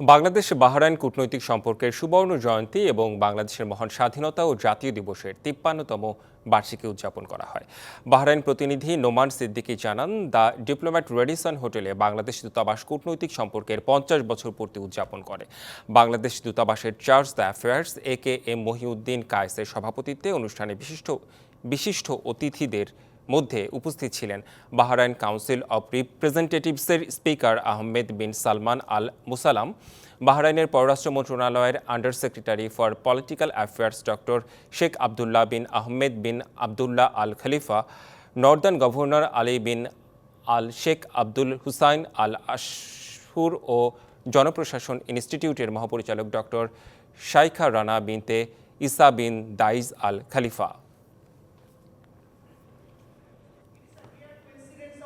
Bangladesh Bahrain কূটনৈতিক সম্পর্কের সুবর্ণ জয়ন্তী এবং বাংলাদেশের মহান স্বাধীনতা ও জাতীয় দিবসের তিপ্পান্নতম বার্ষিকী উদযাপন করা হয়। বাহরাইন প্রতিনিধি নোমান সিদ্দিকী জানান, দ্য ডিপ্লোম্যাট রেডিসন হোটেলে বাংলাদেশ দূতাবাস কূটনৈতিক সম্পর্কের পঞ্চাশ বছর পূর্তি উদযাপন করে। বাংলাদেশ দূতাবাসের chargé d'affaires, A K M Mohiuddin কায়েসের সভাপতিত্বে অনুষ্ঠানে বিশিষ্ট বিশিষ্ট অতিথিদের মধ্যে উপস্থিত ছিলেন। Bahrain council of রিপ্রেজেন্টেটিভসের speaker Ahmed bin Salman Al Musallam, বাহরাইনের পররাষ্ট্র মন্ত্রণালয়ের under secretary for political affairs doctor Sheikh Abdullah bin Ahmed bin Abdullah Al Khalifa, northern governor Ali bin Al Sheikh Abdul Hussain Al Ashoor ও জনপ্রশাসন ইনস্টিটিউটের মহাপরিচালক doctor শাইখা Rana বিনতে ইসা বিন দাইজ আল খলিফা।